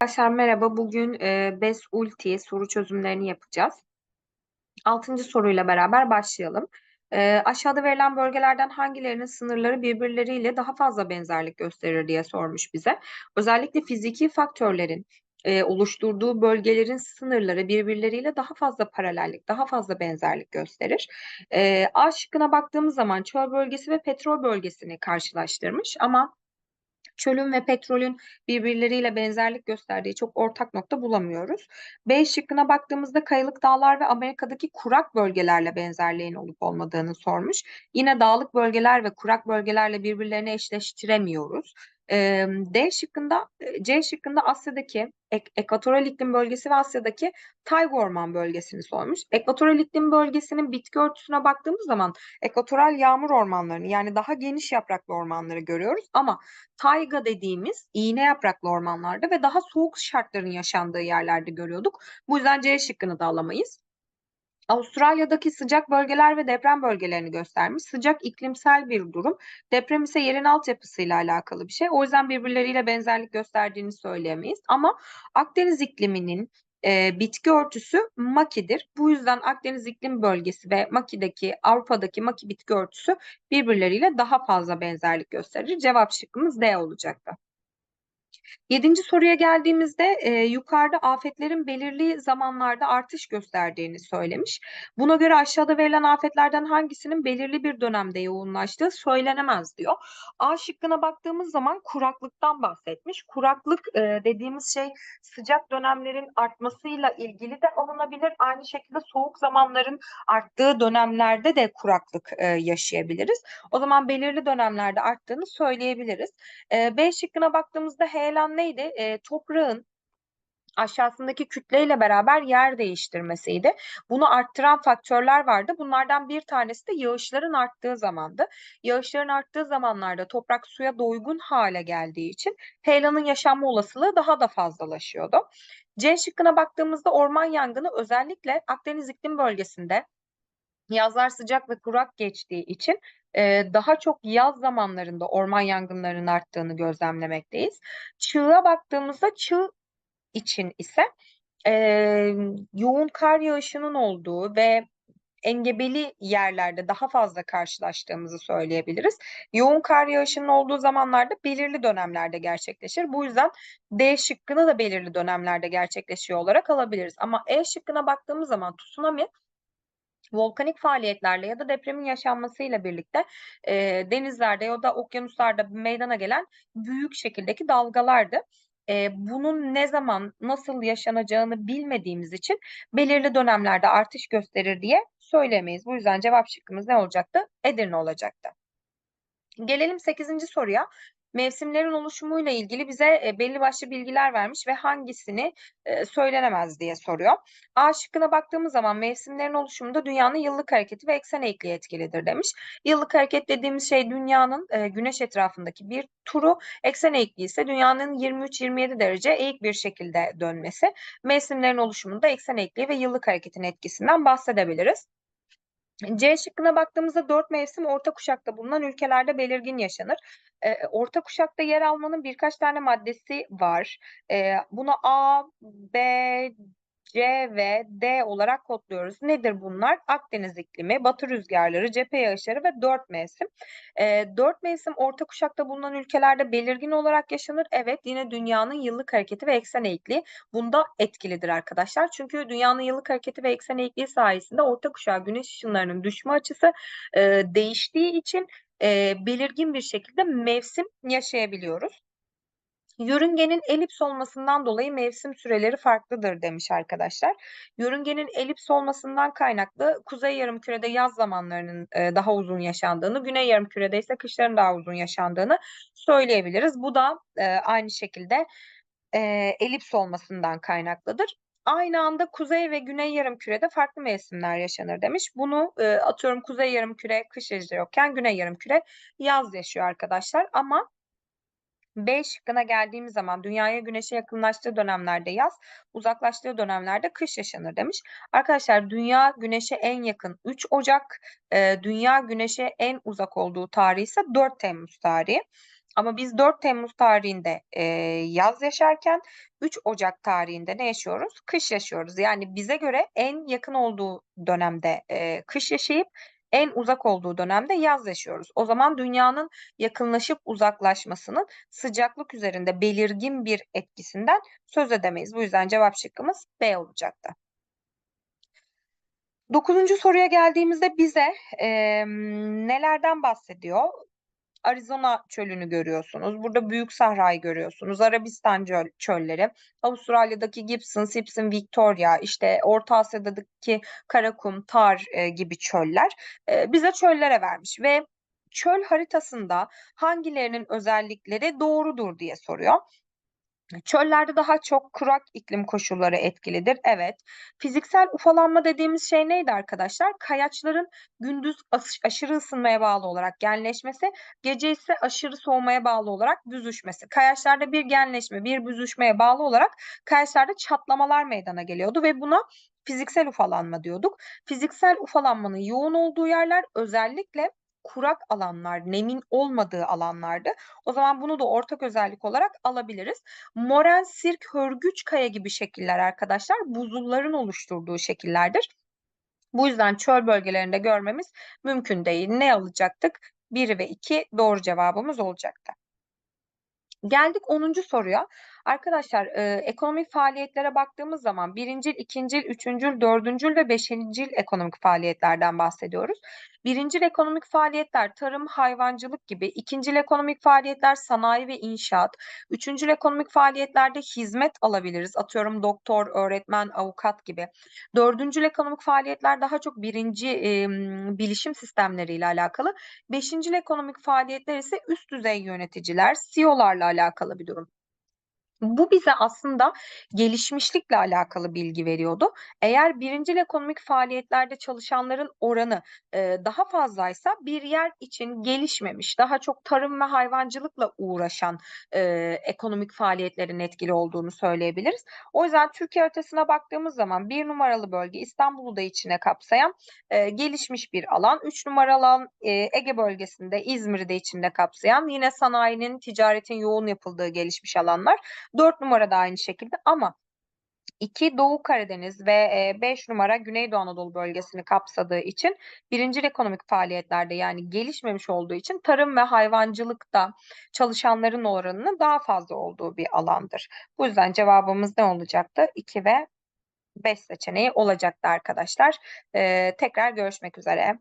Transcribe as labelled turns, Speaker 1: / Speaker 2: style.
Speaker 1: Arkadaşlar merhaba. Bugün e, BES Ulti soru çözümlerini yapacağız. Altıncı soruyla beraber başlayalım. E, aşağıda verilen bölgelerden hangilerinin sınırları birbirleriyle daha fazla benzerlik gösterir diye sormuş bize. Özellikle fiziki faktörlerin e, oluşturduğu bölgelerin sınırları birbirleriyle daha fazla paralellik, daha fazla benzerlik gösterir. E, A şıkkına baktığımız zaman çöl bölgesi ve petrol bölgesini karşılaştırmış ama çölün ve petrolün birbirleriyle benzerlik gösterdiği çok ortak nokta bulamıyoruz. B şıkkına baktığımızda kayalık dağlar ve Amerika'daki kurak bölgelerle benzerliğin olup olmadığını sormuş. Yine dağlık bölgeler ve kurak bölgelerle birbirlerini eşleştiremiyoruz. D şıkkında, C şıkkında Asya'daki ek, ekvatoral iklim bölgesi ve Asya'daki tayga orman bölgesini sormuş. Ekvatoral iklim bölgesinin bitki örtüsüne baktığımız zaman ekvatoral yağmur ormanlarını yani daha geniş yapraklı ormanları görüyoruz ama tayga dediğimiz iğne yapraklı ormanlarda ve daha soğuk şartların yaşandığı yerlerde görüyorduk. Bu yüzden C şıkkını da alamayız. Avustralya'daki sıcak bölgeler ve deprem bölgelerini göstermiş. Sıcak iklimsel bir durum. Deprem ise yerin altyapısıyla alakalı bir şey. O yüzden birbirleriyle benzerlik gösterdiğini söyleyemeyiz. Ama Akdeniz ikliminin e, bitki örtüsü makidir. Bu yüzden Akdeniz iklim bölgesi ve Maki'deki Avrupa'daki maki bitki örtüsü birbirleriyle daha fazla benzerlik gösterir. Cevap şıkkımız D olacaktı. Yedinci soruya geldiğimizde e, yukarıda afetlerin belirli zamanlarda artış gösterdiğini söylemiş. Buna göre aşağıda verilen afetlerden hangisinin belirli bir dönemde yoğunlaştığı söylenemez diyor. A şıkkına baktığımız zaman kuraklıktan bahsetmiş. Kuraklık e, dediğimiz şey sıcak dönemlerin artmasıyla ilgili de alınabilir. Aynı şekilde soğuk zamanların arttığı dönemlerde de kuraklık e, yaşayabiliriz. O zaman belirli dönemlerde arttığını söyleyebiliriz. E, B şıkkına baktığımızda heyelan neydi? E, toprağın aşağısındaki kütleyle beraber yer değiştirmesiydi. Bunu arttıran faktörler vardı. Bunlardan bir tanesi de yağışların arttığı zamandı. Yağışların arttığı zamanlarda toprak suya doygun hale geldiği için heyelanın yaşanma olasılığı daha da fazlalaşıyordu. C şıkkına baktığımızda orman yangını özellikle Akdeniz iklim bölgesinde yazlar sıcak ve kurak geçtiği için daha çok yaz zamanlarında orman yangınlarının arttığını gözlemlemekteyiz. Çığ'a baktığımızda çığ için ise e, yoğun kar yağışının olduğu ve engebeli yerlerde daha fazla karşılaştığımızı söyleyebiliriz. Yoğun kar yağışının olduğu zamanlarda belirli dönemlerde gerçekleşir. Bu yüzden D şıkkını da belirli dönemlerde gerçekleşiyor olarak alabiliriz. Ama E şıkkına baktığımız zaman tsunami volkanik faaliyetlerle ya da depremin yaşanmasıyla birlikte e, denizlerde ya da okyanuslarda meydana gelen büyük şekildeki dalgalardı. E, bunun ne zaman nasıl yaşanacağını bilmediğimiz için belirli dönemlerde artış gösterir diye söylemeyiz. Bu yüzden cevap şıkkımız ne olacaktı? Edirne olacaktı. Gelelim 8. soruya mevsimlerin oluşumuyla ilgili bize e, belli başlı bilgiler vermiş ve hangisini e, söylenemez diye soruyor. A şıkkına baktığımız zaman mevsimlerin oluşumunda dünyanın yıllık hareketi ve eksen eğikliği etkilidir demiş. Yıllık hareket dediğimiz şey dünyanın e, güneş etrafındaki bir turu, eksen eğikliği ise dünyanın 23-27 derece eğik bir şekilde dönmesi. Mevsimlerin oluşumunda eksen eğikliği ve yıllık hareketin etkisinden bahsedebiliriz. C şıkkına baktığımızda dört mevsim orta kuşakta bulunan ülkelerde belirgin yaşanır. E, orta kuşakta yer almanın birkaç tane maddesi var. E, bunu A, B, C ve D olarak kodluyoruz. Nedir bunlar? Akdeniz iklimi, batı rüzgarları, cephe yağışları ve dört mevsim. E, dört mevsim orta kuşakta bulunan ülkelerde belirgin olarak yaşanır. Evet yine dünyanın yıllık hareketi ve eksen eğikliği bunda etkilidir arkadaşlar. Çünkü dünyanın yıllık hareketi ve eksen eğikliği sayesinde orta kuşağı güneş ışınlarının düşme açısı e, değiştiği için e, belirgin bir şekilde mevsim yaşayabiliyoruz. Yörüngenin elips olmasından dolayı mevsim süreleri farklıdır demiş arkadaşlar. Yörüngenin elips olmasından kaynaklı kuzey yarımkürede yaz zamanlarının e, daha uzun yaşandığını, güney yarımkürede ise kışların daha uzun yaşandığını söyleyebiliriz. Bu da e, aynı şekilde e, elips olmasından kaynaklıdır. Aynı anda kuzey ve güney yarımkürede farklı mevsimler yaşanır demiş. Bunu atıyorum kuzey yarımküre kış yaşıyorken güney yarımküre yaz yaşıyor arkadaşlar. Ama B şıkkına geldiğimiz zaman dünyaya güneşe yakınlaştığı dönemlerde yaz, uzaklaştığı dönemlerde kış yaşanır demiş. Arkadaşlar dünya güneşe en yakın 3 Ocak, e, dünya güneşe en uzak olduğu tarih ise 4 Temmuz tarihi. Ama biz 4 Temmuz tarihinde e, yaz yaşarken 3 Ocak tarihinde ne yaşıyoruz? Kış yaşıyoruz. Yani bize göre en yakın olduğu dönemde e, kış yaşayıp en uzak olduğu dönemde yaz yaşıyoruz. O zaman dünyanın yakınlaşıp uzaklaşmasının sıcaklık üzerinde belirgin bir etkisinden söz edemeyiz. Bu yüzden cevap şıkkımız B olacaktı. Dokuzuncu soruya geldiğimizde bize e, nelerden bahsediyor? Arizona çölünü görüyorsunuz. Burada Büyük Sahra'yı görüyorsunuz. Arabistan çöl- çölleri, Avustralya'daki Gibson, Simpson, Victoria, işte Orta Asya'daki Karakum, Tar e, gibi çöller e, bize çöllere vermiş ve çöl haritasında hangilerinin özellikleri doğrudur diye soruyor. Çöllerde daha çok kurak iklim koşulları etkilidir. Evet. Fiziksel ufalanma dediğimiz şey neydi arkadaşlar? Kayaçların gündüz aş- aşırı ısınmaya bağlı olarak genleşmesi, gece ise aşırı soğumaya bağlı olarak büzüşmesi. Kayaçlarda bir genleşme, bir büzüşmeye bağlı olarak kayaçlarda çatlamalar meydana geliyordu ve buna fiziksel ufalanma diyorduk. Fiziksel ufalanmanın yoğun olduğu yerler özellikle kurak alanlar, nemin olmadığı alanlardı. O zaman bunu da ortak özellik olarak alabiliriz. Moren, sirk, hörgüç kaya gibi şekiller arkadaşlar buzulların oluşturduğu şekillerdir. Bu yüzden çöl bölgelerinde görmemiz mümkün değil. Ne alacaktık? 1 ve 2 doğru cevabımız olacaktı. Geldik 10. soruya. Arkadaşlar e, ekonomik faaliyetlere baktığımız zaman birincil, ikincil, üçüncül, dördüncül ve beşincil ekonomik faaliyetlerden bahsediyoruz. Birincil ekonomik faaliyetler tarım, hayvancılık gibi, ikincil ekonomik faaliyetler sanayi ve inşaat, üçüncül ekonomik faaliyetlerde hizmet alabiliriz. Atıyorum doktor, öğretmen, avukat gibi. Dördüncül ekonomik faaliyetler daha çok birinci e, bilişim sistemleriyle alakalı. Beşincil ekonomik faaliyetler ise üst düzey yöneticiler, CEO'larla alakalı bir durum. Bu bize aslında gelişmişlikle alakalı bilgi veriyordu. Eğer birincil ekonomik faaliyetlerde çalışanların oranı e, daha fazlaysa bir yer için gelişmemiş, daha çok tarım ve hayvancılıkla uğraşan e, ekonomik faaliyetlerin etkili olduğunu söyleyebiliriz. O yüzden Türkiye haritasına baktığımız zaman bir numaralı bölge İstanbul'u da içine kapsayan e, gelişmiş bir alan. Üç numaralı alan e, Ege bölgesinde İzmir'i de içinde kapsayan yine sanayinin, ticaretin yoğun yapıldığı gelişmiş alanlar. 4 numara da aynı şekilde ama 2 Doğu Karadeniz ve 5 numara Güneydoğu Anadolu bölgesini kapsadığı için birinci ekonomik faaliyetlerde yani gelişmemiş olduğu için tarım ve hayvancılıkta çalışanların oranının daha fazla olduğu bir alandır. Bu yüzden cevabımız ne olacaktı? 2 ve 5 seçeneği olacaktı arkadaşlar. Ee, tekrar görüşmek üzere.